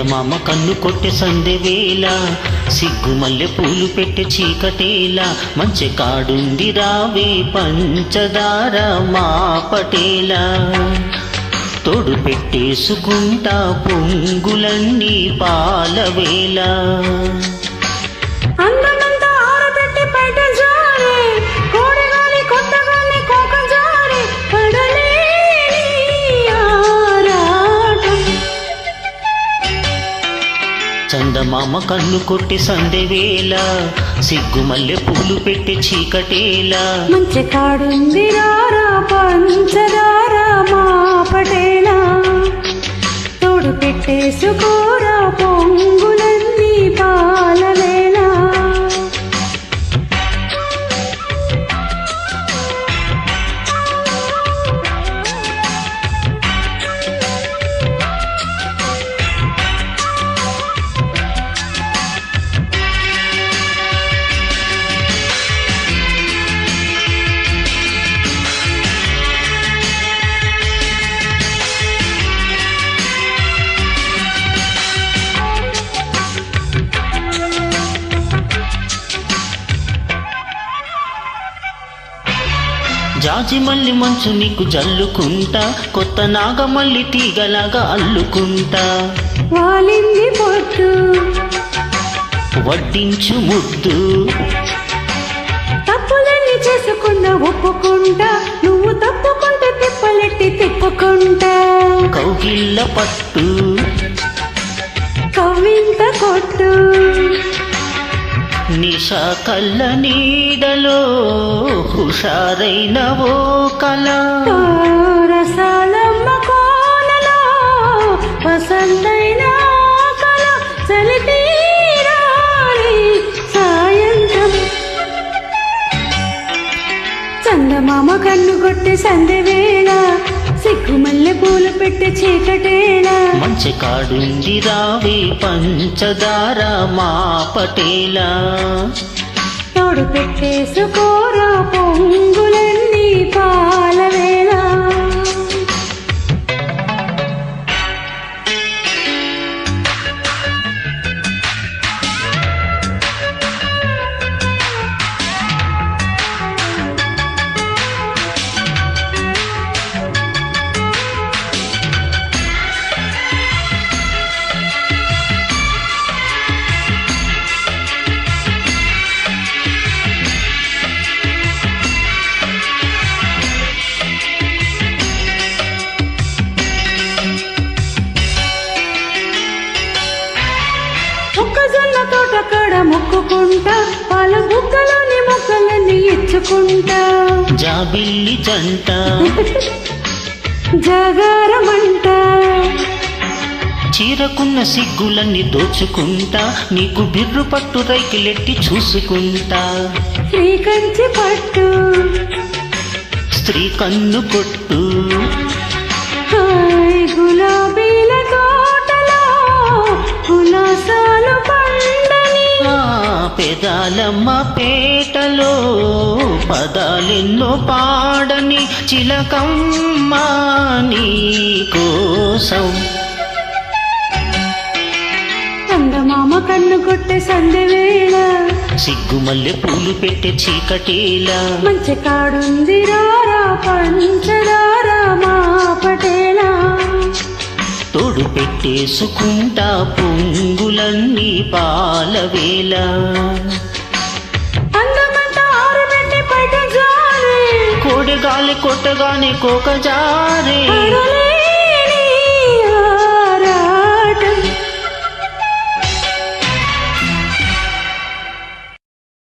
చందమామ కన్ను కొట్టె సందెవేళ సిగ్గు మల్లె పూలు పెట్టి చీకటేలా మంచి కాడుంది రావే పంచదార మా పటేలా తొడు పెట్టేసుకుంటా పొంగులన్నీ పాలవేళ. చందమామ కన్ను కొట్టి సందెవేళ సిగ్గు మల్లె పూలు పెట్టి చీకటేలా మంచి కాడుంది రారా పంచదార మా పటేలా తోడు పెట్టేసుకోరా జాజి మల్లి మంచు నీకు జల్లుకుంటా కొత్త నాగమల్లి తీగలాగా అల్లుకుంటా. వాలింది పొట్టు. వడ్డించు ముద్దు. తప్పులన్నీ చేసుకున్న ఒప్పుకుంటా నువ్వు తప్పుకుంటే తిప్పలెట్టి తిప్పుకుంటా. కౌగిళ్ళ పట్టు. కవ్వింత కొట్టు. నిషా కళ్ళ నీడలో హుషారైన ఓ కళ రసాలమ్మ కోనలో వసంతైన కల. చలితీరాలి సాయంత్రం. చందమామ కన్ను కొట్టి సందె వేళ మల్లె పూలు పెట్టి చీకటేళ మంచి కాడుంది రావే పంచదార మా పటేలా తోడు పెట్టేసుకోరా పొంగులన్నీ మొక్కజొన్న తోట కాడ మొక్కుకుంటా పాల బుక్కలోని మొక్కలన్నీ ఇచ్చుకుంటా. జాబిల్లి జంట జాగారమంట. చీరకున్న సిగ్గులన్నీ దోచుకుంటా నీకు బిర్రు పట్టు రైకిలెట్టి చూసుకుంటా. శ్రీకంచి పట్టు. స్త్రీ కన్ను కొట్టు. పెదాలమ్మ పేటలో పదాలెన్నో పాడని చిలకమ్మ నీ కోసం చందమామ కన్ను కొట్టే సందె వేళ సిగ్గుమల్లె పూలు పెట్టే చీకటేలా మంచి కాడుంది రారా పంచదార మా పటేలా తోడు పెట్టేసుకుంటా పొంగులన్నీ పాలవేళ. గాలి కొట్టగానే కోక జారే